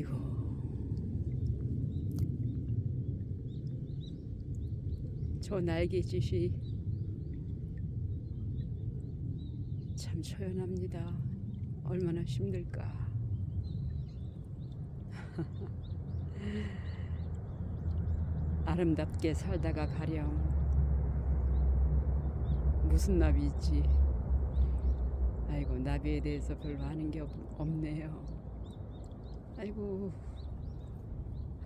아이고. 저 날개짓이 참 초연합니다. 얼마나 힘들까. 아름답게 살다가 가령 무슨 나비 있지? 아이고 나비에 대해서 별로 아는 게 없, 없네요. 아이고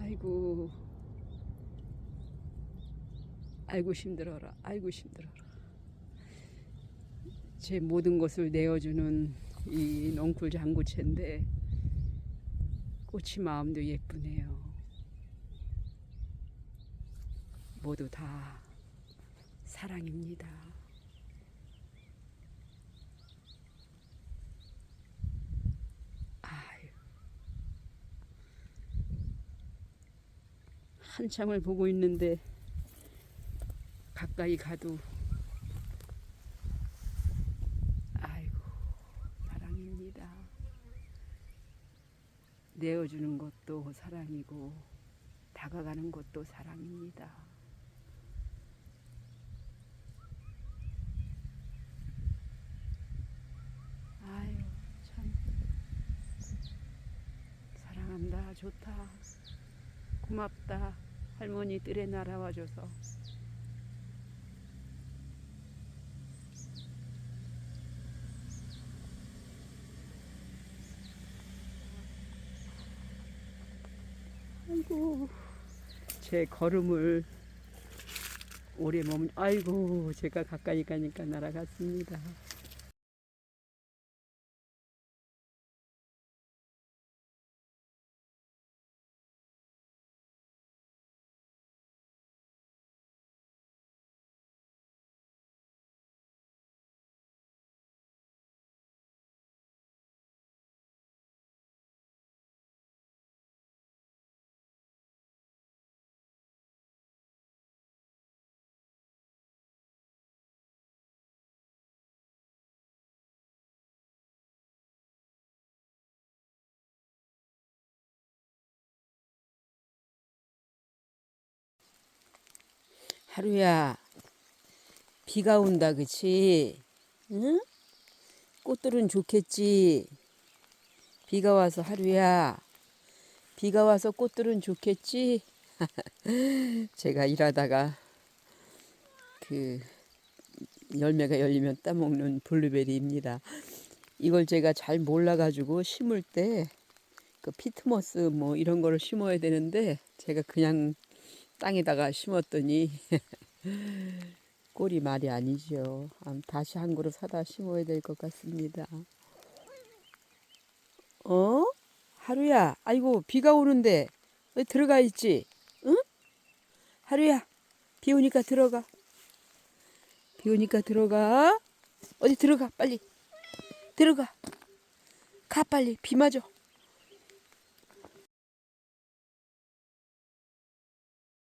아이고 아이고 힘들어라. 아이고 힘들어라. 제 모든 것을 내어주는 이 넝쿨 장구채인데 꽃이 마음도 예쁘네요. 모두 다 사랑입니다. 아유. 한참을 보고 있는데 가까이 가도 아이고 사랑입니다. 내어주는 것도 사랑이고 다가가는 것도 사랑입니다. 아유 참 사랑한다 좋다 고맙다 할머니 뜰에 날아와줘서 아이고 제 걸음을 오래 머문 아이고 제가 가까이 가니까 날아갔습니다. 하루야 비가 온다 그치? 응? 꽃들은 좋겠지. 비가 와서 하루야 비가 와서 꽃들은 좋겠지. 제가 일하다가 그 열매가 열리면 따먹는 블루베리입니다. 이걸 제가 잘 몰라가지고 심을 때 그 피트머스 뭐 이런 거를 심어야 되는데 제가 그냥 땅에다가 심었더니 꼴이 말이 아니죠. 암, 다시 한 그루 사다 심어야 될 것 같습니다. 어? 하루야, 아이고 비가 오는데 왜 들어가 있지? 응? 하루야, 비 오니까 들어가. 비 오니까 들어가. 어디 들어가 빨리. 들어가. 가 빨리 비 맞아.